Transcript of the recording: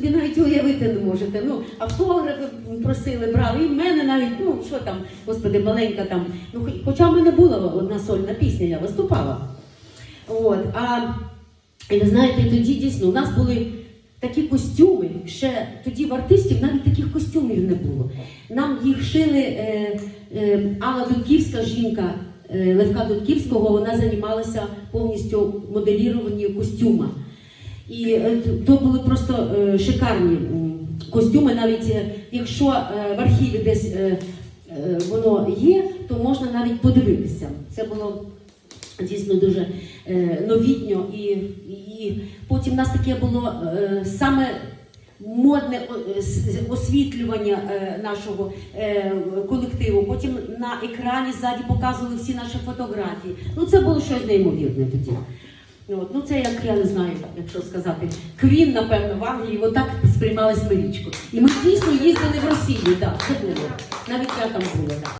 собі навіть уявити не можете. Ну, автографи просили, брали, і в мене навіть, ну що там, господи, маленька там. Ну, хоча в мене була одна сольна пісня, я виступала. От, а і ви знаєте, тоді дійсно у нас були такі костюми. Ще тоді в артистів навіть таких костюмів не було. Нам їх шили е, е, Алла Дудківська жінка е, Левка Дудківського, вона займалася повністю моделіруванням костюма. І е, то були просто е, шикарні костюми, навіть е, якщо в архіві десь воно є, то можна навіть подивитися. Це було дійсно дуже новітньо. І, і потім в нас таке було саме модне освітлювання нашого колективу. Потім на екрані ззаді показували всі наші фотографії. Ну це було щось неймовірне тоді. От, ну це як я не знаю, якщо сказати, Квін, напевно, в Англії отак сприймалась Марічку. І ми дійсно їздили в Росію, так, було. Навіть я там була.